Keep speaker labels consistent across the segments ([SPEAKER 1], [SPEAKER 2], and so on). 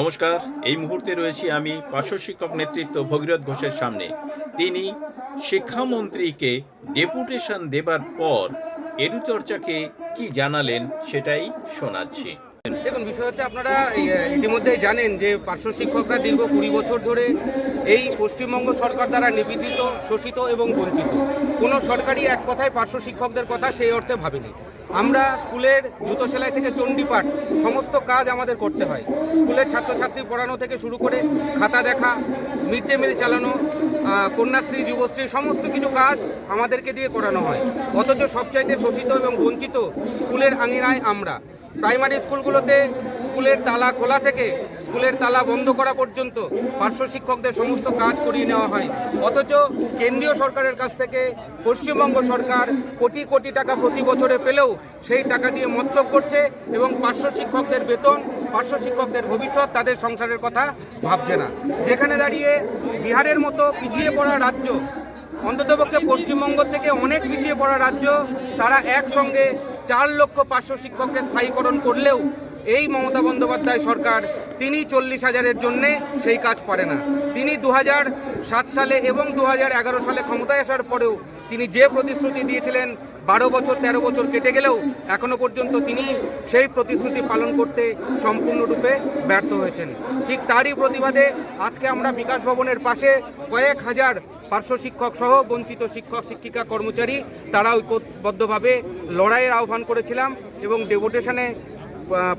[SPEAKER 1] নমস্কার, এই মুহূর্তে রয়েছি আমি পার্শ্ব শিক্ষক নেতৃত্ব ভগীরথ ঘোষের সামনে। তিনি শিক্ষামন্ত্রীকে ডেপুটেশন দেবার পর এরুচর্চাকে কি জানালেন সেটাই শোনাচ্ছি।
[SPEAKER 2] দেখুন, বিষয় হচ্ছে আপনারা ইতিমধ্যেই জানেন যে পার্শ্ব শিক্ষকরা দীর্ঘ কুড়ি বছর ধরে এই পশ্চিমবঙ্গ সরকার দ্বারা নিবেদিত, শোষিত এবং বঞ্চিত। কোনো সরকারই এক কথায় পার্শ্ব শিক্ষকদের কথা সেই অর্থে ভাবেনি। আমরা স্কুলের জুতো সেলাই থেকে চণ্ডীপাঠ, সমস্ত কাজ আমাদের করতে হয়। স্কুলের ছাত্রছাত্রী পড়ানো থেকে শুরু করে খাতা দেখা, মিড ডে মিল চালানো কন্যাশ্রী, যুবশ্রী, সমস্ত কিছু কাজ আমাদেরকে দিয়ে করানো হয়। অথচ সবচাইতে শোষিত এবং বঞ্চিত স্কুলের আঙিনায় আমরা। প্রাইমারি স্কুলগুলোতে স্কুলের তালা খোলা থেকে স্কুলের তালা বন্ধ করা পর্যন্ত পার্শ্ব শিক্ষকদের সমস্ত কাজ করিয়ে নেওয়া হয়। অথচ কেন্দ্রীয় সরকারের কাছ থেকে পশ্চিমবঙ্গ সরকার কোটি কোটি টাকা প্রতি বছরে পেলেও সেই টাকা দিয়ে মৎস্য করছে এবং পার্শ্ব শিক্ষকদের বেতন, পার্শ্ব শিক্ষকদের ভবিষ্যৎ তাদের সংসারের কথা ভাবছে না। যেখানে দাঁড়িয়ে বিহারের মতো পিছিয়ে পড়া রাজ্য, অন্ততপক্ষে পশ্চিমবঙ্গ থেকে অনেক পিছিয়ে পড়া রাজ্য, তারা একসঙ্গে চার লক্ষ পাঁচশো শিক্ষককে স্থায়ীকরণ করলেও এই মমতা বন্দ্যোপাধ্যায় সরকার, তিনি চল্লিশ হাজারের জন্যে সেই কাজ পারে না। তিনি দু সাত সালে এবং দু সালে ক্ষমতায় আসার পরেও তিনি যে প্রতিশ্রুতি দিয়েছিলেন, বারো বছর, তেরো বছর কেটে গেলেও এখনও পর্যন্ত তিনি সেই প্রতিশ্রুতি পালন করতে সম্পূর্ণরূপে ব্যর্থ হয়েছেন। ঠিক তারই প্রতিবাদে আজকে আমরা বিকাশ ভবনের পাশে কয়েক হাজার পার্শ্ব শিক্ষক সহ বঞ্চিত শিক্ষক, শিক্ষিকা, কর্মচারী, তারা ঐক্যবদ্ধভাবে লড়াইয়ের আহ্বান করেছিলাম এবং ডেপুটেশনে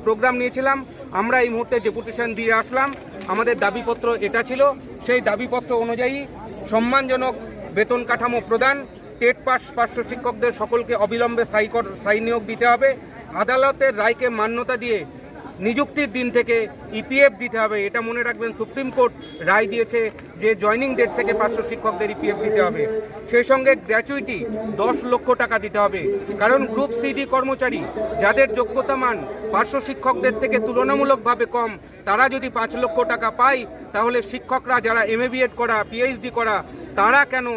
[SPEAKER 2] প্রোগ্রাম নিয়েছিলাম, আমরা এই মুহূর্তে ডেপুটেশন দিয়ে আসলাম। আমাদের দাবিপত্র এটা ছিল। সেই দাবিপত্র অনুযায়ী সম্মানজনক বেতন কাঠামো প্রদান, টেট পাস পার্শ্ব শিক্ষকদের সকলকে অবিলম্বে স্থায়ী স্থায়ী নিয়োগ দিতে হবে। আদালতের রায়কে মান্যতা দিয়ে নিযুক্তির দিন থেকে ইপিএফ দিতে হবে, এটা মনে রাখবেন, সুপ্রিম কোর্ট রায় দিয়েছে যে জয়নিং ডেট থেকে পার্শ্ব শিক্ষকদের ইপিএফ দিতে হবে। সেই সঙ্গে গ্র্যাচুইটি, দশ লক্ষ টাকা দিতে হবে। কারণ গ্রুপ সিডি কর্মচারী, যাদের যোগ্যতা মান পার্শ্ব শিক্ষকদের থেকে তুলনামূলকভাবে কম, তারা যদি পাঁচ লক্ষ টাকা পায়, তাহলে শিক্ষকরা যারা বিএড করা পিএইচডি করা, তারা কেন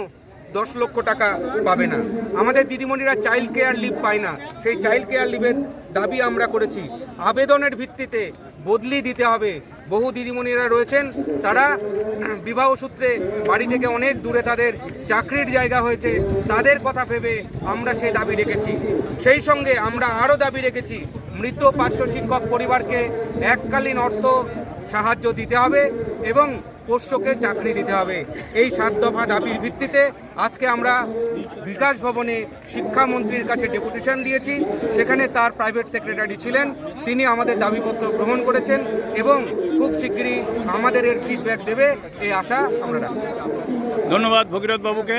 [SPEAKER 2] দশ লক্ষ টাকা পাবে না। আমাদের দিদিমণিরা চাইল্ড কেয়ার লিভ পায় না। সেই চাইল্ড কেয়ার লিভের দাবি আমরা করেছি। আবেদনের ভিত্তিতে বদলি দিতে হবে। বহু দিদিমণিরা রয়েছেন, তারা বিবাহ সূত্রে বাড়ি থেকে অনেক দূরে তাদের চাকরির জায়গা হয়েছে। তাদের কথা ভেবে আমরা সেই দাবি রেখেছি। সেই সঙ্গে আমরা আরও দাবি রেখেছি, মৃত পার্শ্ব শিক্ষক পরিবারকে এককালীন অর্থ সাহায্য দিতে হবে এবং পোষ্যকে চাকরি দিতে হবে। এই সাত দফা দাবির ভিত্তিতে আজকে আমরা বিকাশ ভবনে শিক্ষামন্ত্রীর কাছে ডেপুটেশন দিয়েছি। সেখানে তার প্রাইভেট সেক্রেটারি ছিলেন। তিনি আমাদের দাবিপত্র গ্রহণ করেছেন এবং খুব শীঘ্রই আমাদের এর ফিডব্যাক দেবে, এই আশা আমরা রাখছি।
[SPEAKER 1] ধন্যবাদ ভগীরথ বাবুকে।